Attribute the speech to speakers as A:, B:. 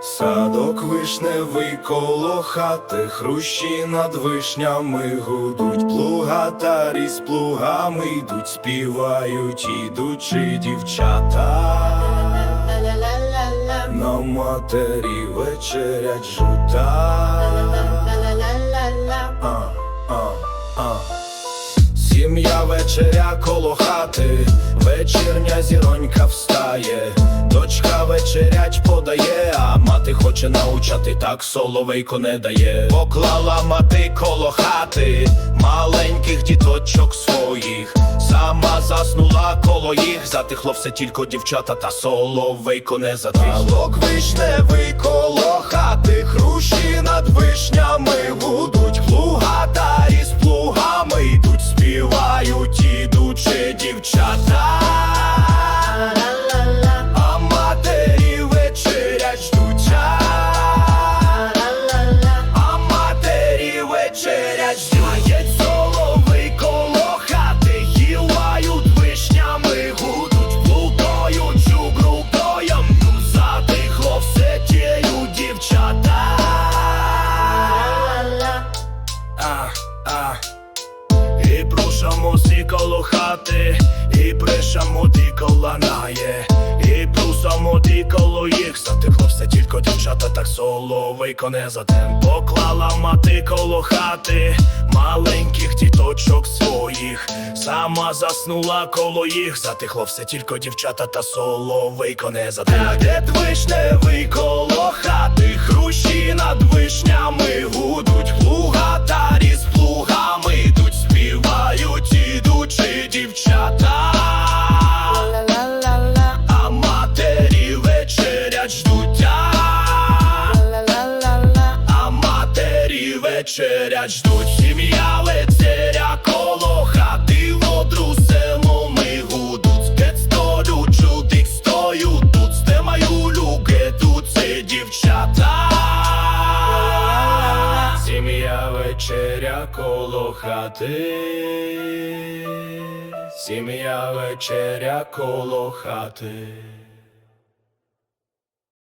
A: Садок вишневий коло хати, хрущі над вишнями гудуть, плугатарі з плугами йдуть, співають, ідучи дівчата. На матері вечерять жута. А. Сім'я вечеря коло хати, вечірня зіронька встає, дочка вечерять подає, мати хоче научати, так соловейко не дає. Поклала мати коло хати, маленьких діточок своїх, сама заснула коло їх, затихло все тільки дівчата, та соловейко не затихло. вишневий коло хати, хрущі над вишнями гудуть, плугатарі з плугами йдуть, співають, ідучи дівчата. А, а. І прушамо сі коло хати, і пришамо ті коланає, і прусамо ті коло їх, затихло все тільки дівчата, так соловейко не затем Поклала мати коло хати, маленьких діточок своїх, сама заснула коло їх, затихло все тільки дівчата, та соловейко не затем Дед вишневий вечерять ждуть. Сім'я вечеря коло хати водру ми гудуть. Кет стою, чудик стою тут, стемаю люки, тут це дівчата. Сім'я вечеря коло хати. Сім'я вечеря коло хати.